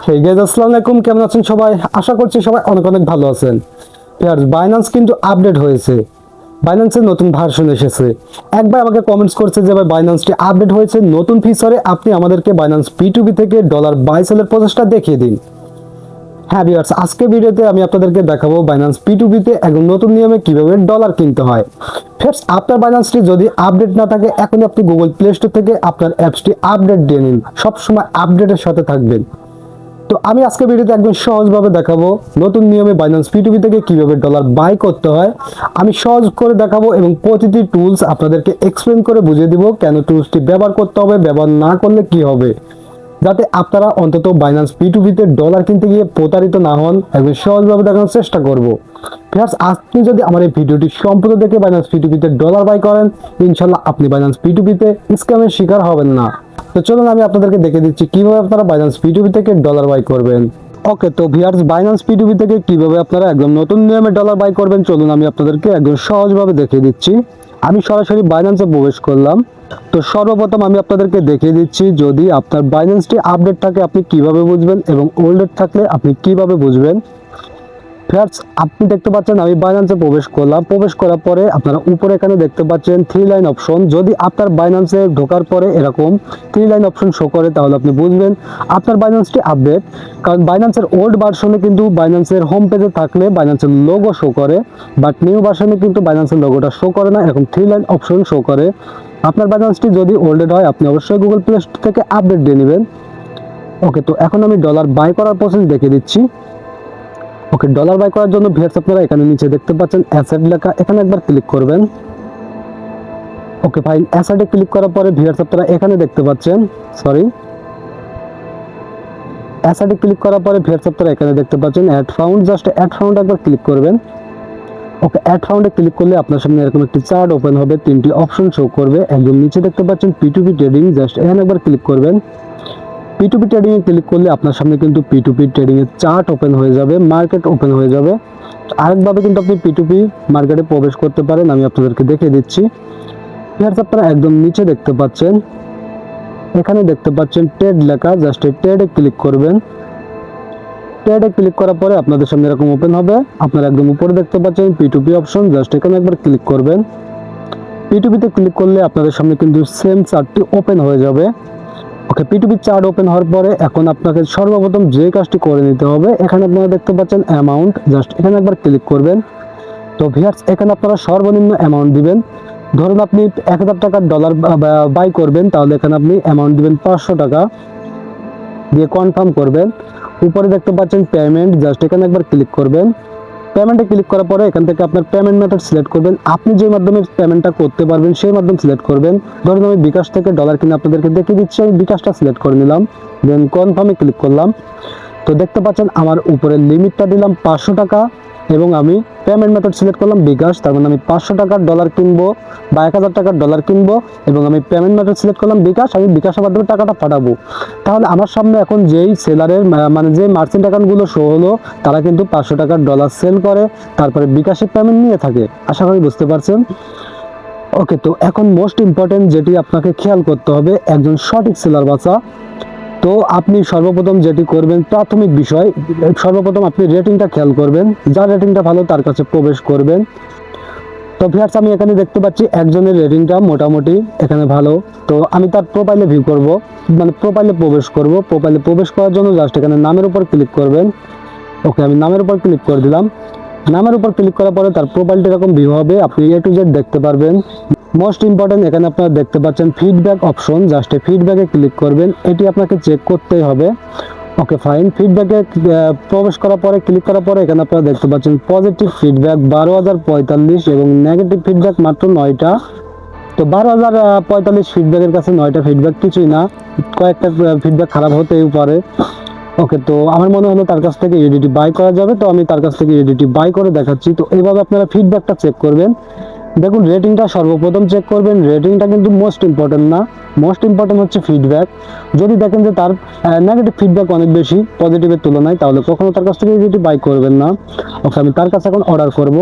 সেই গাইজ আসসালামু আলাইকুম কেমন আছেন সবাই? আশা করছি সবাই অনেক অনেক ভালো আছেন। পেয়ার্স বাইন্যান্স কিন্তু আপডেট হয়েছে। বাইন্যান্সের নতুন ভার্সন এসেছে। একবার আমাকে কমেন্টস করছে যে ভাই বাইন্যান্সটি আপডেট হয়েছে, নতুন ফিচারে আপনি আমাদেরকে বাইন্যান্স পিটুবি থেকে ডলার বাই সেলের প্রসেসটা দেখিয়ে দিন। হ্যাঁ ভিউয়ার্স আজকে ভিডিওতে আমি আপনাদেরকে দেখাবো বাইন্যান্স পিটুবিতে একদম নতুন নিয়মে কীভাবে ডলার কিনতে হয়। ফ্রেন্ডস আপনার বাইন্যান্সটি যদি আপডেট না থাকে, এখনই আপনি গুগল প্লে স্টোর থেকে আপনার অ্যাপসটি আপডেট দিয়ে নিন। সবসময় আপডেটের সাথে থাকবেন। তো আমি আজকে ভিডিওতে একদম সহজভাবে দেখাবো নতুন নিয়মে বাইন্যান্স পিটুবি থেকে কীভাবে ডলার বাই করতে হয়। আমি সহজ করে দেখাবো এবং প্রতিটি টুলস আপনাদেরকে এক্সপ্লেন করে বুঝিয়ে দিব কেন টুলসটি ব্যবহার করতে হবে, ব্যবহার না করলে কি হবে। যাতে আপনারা অন্তত বাইন্যান্স পিটুবিতে ডলার কিনতে গিয়ে প্রতারিত না হন, একদম সহজভাবে দেখানোর চেষ্টা করব। ফ্রেন্ডস আপনি যদি আমার এই ভিডিওটি সম্পূর্ণ দেখে বাইন্যান্স পিটুবিতে ডলার বাই করেন ইনশাল্লাহ আপনি বাইন্যান্স পিটুবিতে স্ক্যামের শিকার হবেন না। তো চলুন আমি আপনাদেরকে দেখে দিচ্ছি কীভাবে আপনারা বাইন্যান্স পিটুবি থেকে ডলার বাই করবেন। ওকে তো ভিয়ার্স বাইন্যান্স পিটুবি থেকে কীভাবে আপনারা একদম নতুন নিয়মে ডলার বাই করবেন, চলুন আমি আপনাদেরকে একদম সহজভাবে দেখিয়ে দিচ্ছি। আমি সরাসরি বাইন্যান্সে প্রবেশ করলাম। তো সর্বপ্রথম আমি আপনাদেরকে দেখিয়ে দিচ্ছি যদি আপনার বাইন্যান্সটি আপডেট থাকে, আপনি কীভাবে বুঝবেন এবং ওল্ডেড থাকলে আপনি কীভাবে বুঝবেন। ফ্রেন্ডস আপনি দেখতে পাচ্ছেন আমি বাইন্যান্সে প্রবেশ করলাম। প্রবেশ করার পরে আপনারা উপরে এখানে দেখতে পাচ্ছেন থ্রি লাইন অপশন যদি আপনার বাইন্যান্সে ঢোকার পরে এরকম থ্রি লাইন অপশন শো করে, তাহলে আপনি বুঝবেন আপনার বাইন্যান্সটি আপডেট কারণ বাইন্যান্সের ওল্ড ভার্সনে কিন্তু বাইন্যান্সের হোম পেজে থাকলে বাইন্যান্সের লোগো শো করে বাট নিউ ভার্সনে কিন্তু বাইন্যান্সের লোগোটা শো করে না, এরকম থ্রি লাইন অপশন শো করে। আপনার বাইন্যান্সটি যদি ওল্ডেড হয়, আপনি অবশ্যই গুগল প্লে স্টোর থেকে আপডেট দিয়ে নেবেন। ওকে তো এখন আমি ডলার বাই করার প্রসেস দেখিয়ে দিচ্ছি। ওকে ডলার বাই করার জন্য ভিয়ার্স আপনারা এখানে নিচে দেখতে পাচ্ছেন অ্যাসেট লেখা। এখানে একবার ক্লিক করবেন। ওকে ফাইন অ্যাসেটে ক্লিক করার পরে ভিয়ার্স আপনারা এখানে দেখতে পাচ্ছেন, সরি। অ্যাসেটে ক্লিক করার পরে ভিয়ার্স আপনারা এখানে দেখতে পাচ্ছেন add found, just add found একবার ক্লিক করবেন। ওকে, অ্যাড ফাউন্ডে ক্লিক করলে আপনার সামনে এরকম একটি চার্ট ওপেন হবে, তিনটি অপশন শো করবে। একদম নিচে দেখতে পাচ্ছেন পিটুপি ট্রেডিং জাস্ট এখানে একবার ক্লিক করবেন। পিটুপি ট্রেডিং এ ক্লিক করলে আপনার সামনে কিন্তু পিটুপি ট্রেডিং এর চার্ট ওপেন হয়ে যাবে মার্কেট ওপেন হয়ে যাবে। আরেকভাবে কিন্তু আপনি পিটুপি মার্কেটে প্রবেশ করতে পারেন, আমি আপনাদেরকে দেখিয়ে দিচ্ছি। ফিয়ার্স আপনারা একদম নিচে দেখতে পাচ্ছেন। এখানে দেখতে পাচ্ছেন ট্রেড লেখা জাস্ট এই ট্রেডে ক্লিক করবেন। ট্রেডে ক্লিক করার পরে আপনাদের সামনে এরকম ওপেন হবে। আপনারা একদম উপরে দেখতে পাচ্ছেন পিটুপি অপশন জাস্ট এখানে একবার ক্লিক করবেন। পিটুপিতে ক্লিক করলে আপনাদের সামনে কিন্তু সেম চার্টটি ওপেন হয়ে যাবে। ওকে পিটুপি চার্ট ওপেন হওয়ার পরে এখন আপনাকে সর্বপ্রথম যে কাজটি করে নিতে হবে, এখানে আপনারা দেখতে পাচ্ছেন অ্যামাউন্ট জাস্ট এখানে একবার ক্লিক করবেন। তো ভিয়ার্স এখানে আপনারা সর্বনিম্ন অ্যামাউন্ট দিবেন। ধরুন আপনি এক হাজার টাকার ডলার বাই করবেন, তাহলে এখানে আপনি অ্যামাউন্ট দিবেন পাঁচশো টাকা দিয়ে কনফার্ম করবেন। উপরে দেখতে পাচ্ছেন পেমেন্ট জাস্ট এখানে একবার ক্লিক করবেন। পেমেন্টে ক্লিক করার পরে এখান থেকে আপনার পেমেন্ট মেথড সিলেক্ট করবেন। আপনি যে মাধ্যমে পেমেন্টটা করতে পারবেন, সেই মাধ্যম সিলেক্ট করবেন। ধরুন আমি বিকাশ থেকে ডলার কিনে আপনাদেরকে দেখিয়ে দিচ্ছি, আমি বিকাশটা সিলেক্ট করে নিলাম। দেন কনফার্মে ক্লিক করলাম। তো দেখতে পাচ্ছেন, আমার উপরে লিমিটটা দিলাম পাঁচশো টাকা এবং আমি পেমেন্ট মেথড সিলেক্ট করলাম বিকাশ, তার মানে আমি পাঁচশো টাকার ডলার কিনবো বা এক হাজার টাকার ডলার কিনবো এবং আমি পেমেন্ট মেথড সিলেক্ট করলাম বিকাশ, আমি বিকাশের মাধ্যমে টাকাটা পাঠাবো। তাহলে আমার সামনে এখন যেই সেলারের মানে যে মার্চেন্ট অ্যাকাউন্টগুলো শো হলো, তারা কিন্তু পাঁচশো টাকার ডলার সেল করে, তারপরে বিকাশের পেমেন্ট নিয়ে থাকে। আশা করি বুঝতে পারছেন? ওকে তো এখন মোস্ট ইম্পর্টেন্ট যেটি আপনাকে খেয়াল করতে হবে, একজন সঠিক সেলার বাঁচা তো আপনি সর্বপ্রথম যেটি করবেন, প্রাথমিক বিষয়, সর্বপ্রথম আপনি রেটিংটা খেয়াল করবেন, যার রেটিংটা ভালো তার কাছে প্রবেশ করবেন। তো ভিয়ার্স আমি এখানে দেখতে পাচ্ছি একজনের রেটিংটা মোটামুটি এখানে ভালো। তো আমি তার প্রোফাইলে ভিউ করব মানে প্রোফাইলে প্রবেশ করব। প্রোফাইলে প্রবেশ করার জন্য জাস্ট এখানে নামের উপর ক্লিক করবেন। ওকে, আমি নামের উপর ক্লিক করে দিলাম। নামের উপর ক্লিক করার পরে তার প্রোফাইলটা এরকম ভিউ হবে, আপনি এ টু জেড দেখতে পারবেন। মোস্ট ইম্পর্টেন্ট এখানে আপনারা দেখতে পাচ্ছেন ফিডব্যাক অপশন জাস্ট ফিডব্যাকে ক্লিক করবেন, এটি আপনাকে চেক করতেই হবে। ওকে ফাইন ফিডব্যাকে প্রবেশ করার পরে ক্লিক করার পরে এখানে আপনারা দেখতে পাচ্ছেন পজিটিভ ফিডব্যাক বারো হাজার পঁয়তাল্লিশ এবং নেগেটিভ ফিডব্যাক মাত্র নয়টা। তো বারো হাজার পঁয়তাল্লিশ ফিডব্যাকের কাছে নয়টা ফিডব্যাক কিছুই না। কয়েকটা ফিডব্যাক খারাপ হতেই পারে। ওকে তো আমার মনে হলো তার কাছ থেকে ইউডিটি বাই করা যাবে। তো আমি তার কাছ থেকে ইউডিটি বাই করে দেখাচ্ছি। তো এইভাবে আপনারা ফিডব্যাকটা চেক করবেন। দেখুন রেটিংটা সর্বপ্রথম চেক করবেন রেটিংটা কিন্তু মোস্ট ইম্পর্টেন্ট না। মোস্ট ইম্পর্টেন্ট হচ্ছে ফিডব্যাক যদি দেখেন যে তার নেগেটিভ ফিডব্যাক অনেক বেশি পজিটিভের তুলনায়, তাহলে কখনো তার কাছ থেকে ইউডিটি বাই করবেন না। ওকে আমি তার কাছে এখন অর্ডার করব।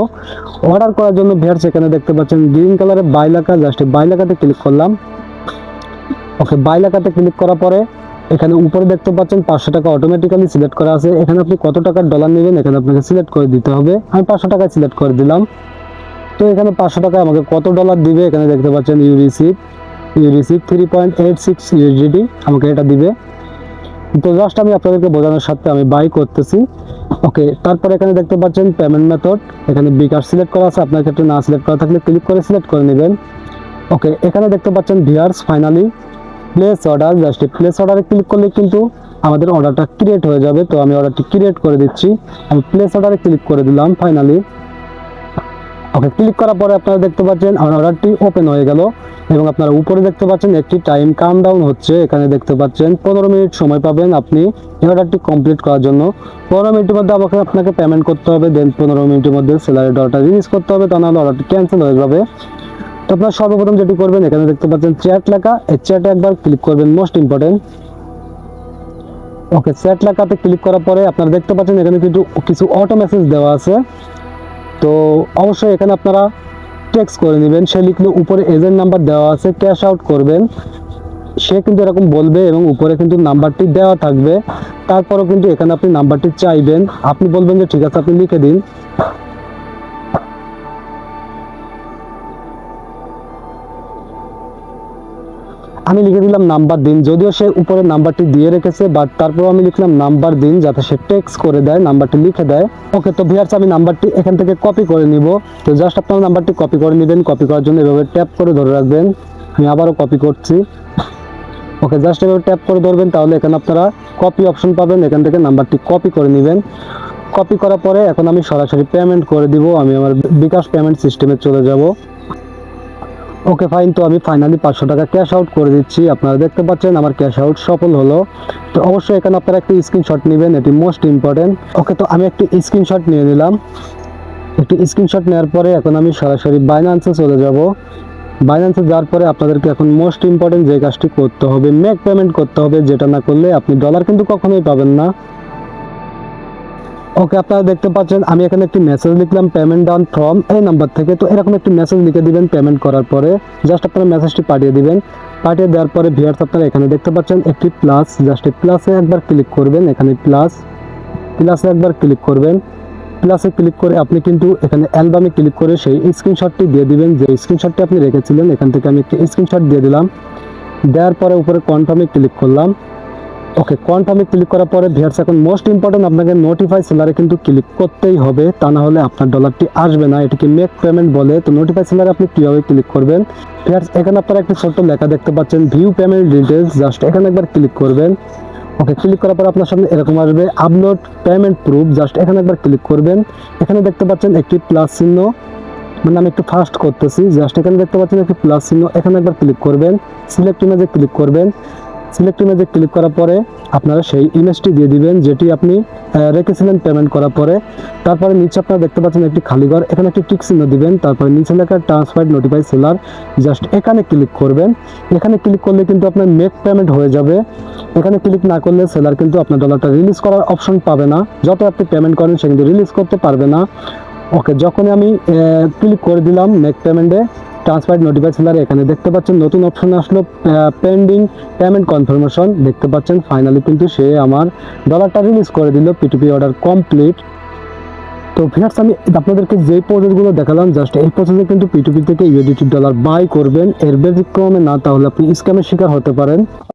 অর্ডার করার জন্য ভিয়ার্স এখানে দেখতে পাচ্ছেন গ্রিন কালারের বাই লেখা জাস্ট বাই লেখাতে ক্লিক করলাম। ওকে বাই লেখাতে ক্লিক করার পরে, এখানে উপরে দেখতে পাচ্ছেন, পাঁচশো টাকা অটোমেটিক্যালি সিলেক্ট করা আছে। এখানে আপনি কত টাকার ডলার নেবেন, এখানে আপনাকে সিলেক্ট করে দিতে হবে। আমি পাঁচশো টাকায় সিলেক্ট করে দিলাম। তো এখানে পাঁচশো টাকায় আমাকে কত ডলার দিবে এখানে দেখতে পাচ্ছেন you receive three point eight six USDT আমাকে এটা দিবে। তো জাস্ট আমি আপনাদেরকে বোঝানোর সাথে আমি বাই করতেছি। ওকে তারপরে এখানে দেখতে পাচ্ছেন পেমেন্ট মেথড এখানে বিকাশ সিলেক্ট করা আছে, আপনার ক্ষেত্রে না সিলেক্ট করা থাকলে ক্লিক করে সিলেক্ট করে নেবেন। ওকে এখানে দেখতে পাচ্ছেন viewers finally place order just place অর্ডারে ক্লিক করলে কিন্তু আমাদের অর্ডারটা ক্রিয়েট হয়ে যাবে। তো আমি অর্ডারটি ক্রিয়েট করে দিচ্ছি। আমি প্লেস অর্ডারে ক্লিক করে দিলাম ফাইনালি ওকে ক্লিক করার পরে আপনারা দেখতে পাচ্ছেন আমার অর্ডারটি ওপেন হয়ে গেল এবং আপনারা উপরে দেখতে পাচ্ছেন একটি টাইম কাম ডাউন হচ্ছে। এখানে দেখতে পাচ্ছেন পনেরো মিনিট সময় পাবেন আপনি এই অর্ডারটি কমপ্লিট করার জন্য। পনেরো মিনিটের মধ্যে আমাকে আপনাকে পেমেন্ট করতে হবে দেন পনেরো মিনিটের মধ্যে স্যালারি অর্ডারটা রিলিজ করতে হবে, তা নাহলে অর্ডারটি ক্যান্সেল হয়ে যাবে। তো আপনারা সর্বপ্রথম যেটি করবেন, এখানে দেখতে পাচ্ছেন চ্যাট লেখা। এই চ্যাটে একবার ক্লিক করবেন মোস্ট ইম্পর্টেন্ট ওকে চ্যাট লেখাতে ক্লিক করার পরে আপনারা দেখতে পাচ্ছেন এখানে কিন্তু কিছু অটো মেসেজ দেওয়া আছে। তো অবশ্যই এখানে আপনারা টেক্স করে নেবেন। সে লিখলে, উপরে এজেন্ট নাম্বার দেওয়া আছে ক্যাশ আউট করবেন। সে কিন্তু এরকম বলবে এবং উপরে কিন্তু নাম্বারটি দেওয়া থাকবে। তারপরেও কিন্তু এখানে আপনি নাম্বারটি চাইবেন। আপনি বলবেন যে, ঠিক আছে, আপনি লিখে দিন। আমি লিখে দিলাম নাম্বার দিন, যদিও সে উপরে নাম্বারটি দিয়ে রেখেছে বাট তারপর আমি লিখলাম নাম্বার দিন যাতে সে টেক্সট করে দেয়, নাম্বারটি লিখে দেয়। ওকে তো ভিয়ার্স আমি নাম্বারটি এখান থেকে কপি করে নিব। তো জাস্ট আপনার নাম্বারটি কপি করে নেবেন কপি করার জন্য এভাবে ট্যাপ করে ধরে রাখবেন। আমি আবারও কপি করছি। ওকে জাস্ট এভাবে ট্যাপ করে ধরবেন, তাহলে এখানে আপনারা কপি অপশন পাবেন, এখান থেকে নাম্বারটি কপি করে নেবেন। কপি করার পরে এখন আমি সরাসরি পেমেন্ট করে দিব, আমি আমার বিকাশ পেমেন্ট সিস্টেমে চলে যাব। ওকে ফাইন তো আমি ফাইনালি পাঁচশো টাকা ক্যাশ আউট করে দিচ্ছি। আপনারা দেখতে পাচ্ছেন, আমার ক্যাশ আউট সফল হলো। তো অবশ্যই এখানে আপনারা একটি স্ক্রিনশট নেবেন, এটি মোস্ট ইম্পর্টেন্ট ওকে, তো আমি একটি স্ক্রিনশট নিয়ে নিলাম। একটি স্ক্রিনশট নেওয়ার পরে এখন আমি সরাসরি বাইন্যান্সে চলে যাব। বাইন্যান্সে যাওয়ার পরে আপনাদেরকে এখন মোস্ট ইম্পর্টেন্ট যে কাজটি করতে হবে মেক পেমেন্ট করতে হবে, যেটা না করলে আপনি ডলার কিন্তু কখনোই পাবেন না। ওকে আপনারা দেখতে পাচ্ছেন, আমি এখানে একটি মেসেজ লিখলাম পেমেন্ট ডাউন ফ্রম এই নাম্বার থেকে। তো এরকম একটি মেসেজ লিখে দিবেন পেমেন্ট করার পরে। জাস্ট আপনারা মেসেজটি পাঠিয়ে দিবেন। পাঠিয়ে দেওয়ার পরে ভিয়ার্স আপনারা এখানে দেখতে পাচ্ছেন, একটি প্লাস জাস্ট এই প্লাসে একবার ক্লিক করবেন, এখানে প্লাস প্লাসে একবার ক্লিক করবেন। প্লাসে ক্লিক করে আপনি কিন্তু এখানে অ্যালবামে ক্লিক করে সেই স্ক্রিনশটটি দিয়ে দিবেন। যে স্ক্রিনশটটি আপনি রেখেছিলেন, এখান থেকে আমি একটি স্ক্রিনশট দিয়ে দিলাম। দেওয়ার পরে উপরে কনফার্মে ক্লিক করলাম। ওকে কনফার্মে ক্লিক করার পরে ভিয়ার্স এখন মোস্ট ইম্পর্টেন্ট আপনাকে নোটিফাই সেলারে কিন্তু ক্লিক করতেই হবে। তা না হলে আপনার ডলারটি আসবে না। এটিকে মেক পেমেন্ট বলে। তো নোটিফাই সেলারে আপনি কীভাবে ক্লিক করবেন? ভিয়ার্স এখানে আপনারা একটি ছোট্ট লেখা দেখতে পাচ্ছেন ভিউ পেমেন্ট ডিটেলস জাস্ট এখানে একবার ক্লিক করবেন। ওকে ক্লিক করার পর আপনার সামনে এরকম আসবে আপলোড পেমেন্ট প্রুফ জাস্ট এখানে একবার ক্লিক করবেন। এখানে দেখতে পাচ্ছেন একটি প্লাস চিহ্ন। মানে আমি একটু ফাস্ট করতেছি জাস্ট এখানে দেখতে পাচ্ছেন একটি প্লাস চিহ্ন। এখানে একবার ক্লিক করবেন। সিলেক্ট ইমেজে ক্লিক করবেন। সিলেক্ট ইমেজে ক্লিক করার পরে আপনারা সেই ইমেজটি দিয়ে দিবেন, যেটি আপনি রেখেছিলেন পেমেন্ট করার পরে। তারপরে নিচে আপনারা দেখতে পাচ্ছেন একটি খালি ঘর, এখানে একটি টিক চিহ্ন দিবেন। তারপরে নিচে লেখা ট্রান্সফার্ড নোটিফাই সেলার জাস্ট এখানে ক্লিক করবেন। এখানে ক্লিক করলে কিন্তু আপনার মেক পেমেন্ট হয়ে যাবে। এখানে ক্লিক না করলে সেলার কিন্তু আপনার ডলারটা রিলিজ করার অপশন পাবে না। যত আপনি পেমেন্ট করেন, সে কিন্তু রিলিজ করতে পারবে না। ওকে যখনই আমি ক্লিক করে দিলাম মেক পেমেন্টে ট্রান্সফার্ড নোটিফাই সেলার এখানে দেখতে পাচ্ছেন নতুন অপশন আসলো পেন্ডিং পেমেন্ট কনফার্মেশন দেখতে পাচ্ছেন ফাইনালি কিন্তু সে আমার ডলারটা রিলিজ করে দিল পিটিপি অর্ডার কমপ্লিট তো ফিরার্স আমি আপনাদেরকে যে প্রসেসগুলো দেখালাম জাস্ট এই প্রসেসে কিন্তু পিটুপি থেকে ইউডিটি ডলার বাই করবেন। এর ব্যতিক্রমে না, তাহলে আপনি স্ক্যামের শিকার হতে পারেন।